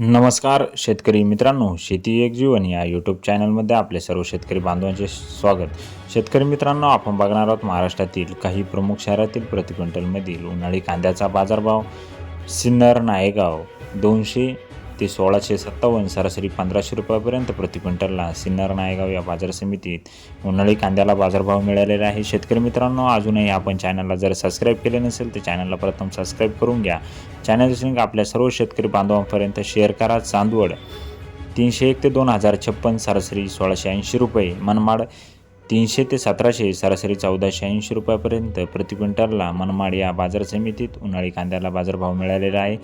नमस्कार शेतकरी मित्रांनो शेती एक जीवन या यूट्यूब चॅनलमध्ये आपले सर्व शेतकरी बांधवांचे स्वागत. शेतकरी मित्रांनो आपण बघणार आहोत महाराष्ट्रातील काही प्रमुख शहरातील प्रति क्विंटलमधील उन्हाळी कांद्याचा बाजारभाव. सिन्नर नायगाव दोनशे ते सोळाशे सत्तावन्न सरासरी पंधराशे रुपयापर्यंत प्रति क्विंटलला. सिन्नर नायगाव या बाजार समितीत उन्हाळी कांद्याला बाजारभाव मिळालेला आहे. शेतकरी मित्रांनो अजूनही आपण चॅनलला जर सबस्क्राईब केले नसेल तर चॅनलला प्रथम सबस्क्राईब करून घ्या. चॅनलची लिंक आपल्या सर्व शेतकरी बांधवांपर्यंत शेअर करा चांदवड. तीनशे एक ते दोन हजार छप्पन सरासरी सोळाशे ऐंशी रुपये. मनमाड तीनशे ते सतराशे सरासरी चौदाशे ऐंशी रुपयापर्यंत प्रति क्विंटलला मनमाड या बाजार समितीत उन्हाळी कांद्याला बाजारभाव मिळालेला आहे.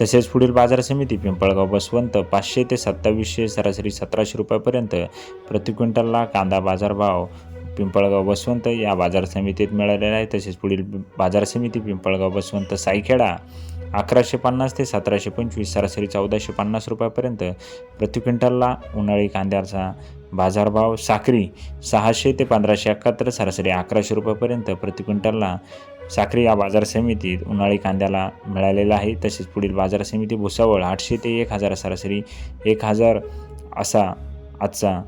तसेच पुढील बाजार समिती पिंपळगाव बसवंत पाचशे ते सत्तावीसशे सरासरी सतराशे रुपयापर्यंत प्रति क्विंटलला कांदा बाजारभाव पिंपळगाव बसवंत या बाजार समितीत मिळालेला आहे. तसेच पुढील बाजार समिती पिंपळगाव बसवंत सायखेडा अकराशे पन्नास ते सतराशे पंचवीस सरासरी चौदाशे पन्नास रुपयापर्यंत. प्रति क्विंटलला उन्हाळी कांद्याचा बाजारभाव साखरी सहाशे ते पंधराशे एकाहत्तर सरासरी अकराशे रुपयापर्यंत. प्रति क्विंटलला साखरी या बाजार समितीत उन्हाळी कांद्याला मिळालेला आहे. तसेच पुढील बाजार समिती भुसावळ आठशे ते एक हजार सरासरी एक हजार असा आजचा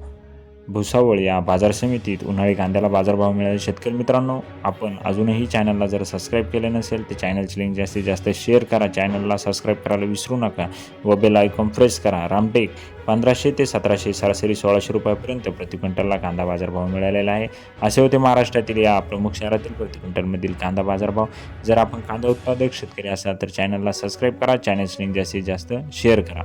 भुसावळ या बाजार समितीत उन्हाळी कांद्याला बाजारभाव मिळाले. शेतकरी मित्रांनो आपण अजूनही चॅनलला जर सबस्क्राईब केले नसेल तर चॅनलची लिंक जास्तीत जास्त शेअर करा. चॅनलला सबस्क्राईब करायला विसरू नका. व बेल आयकॉन प्रेस करा. रामटेक पंधराशे ते सतराशे सरासरी सोळाशे रुपयापर्यंत प्रति क्विंटलला कांदा बाजारभाव मिळालेला आहे. असे होते महाराष्ट्रातील या प्रमुख शहरातील प्रति क्विंटलमधील कांदा बाजारभाव. जर आपण कांदा उत्पादक शेतकरी असाल तर चॅनलला सबस्क्राईब करा. चॅनलची लिंक जास्तीत जास्त शेअर करा.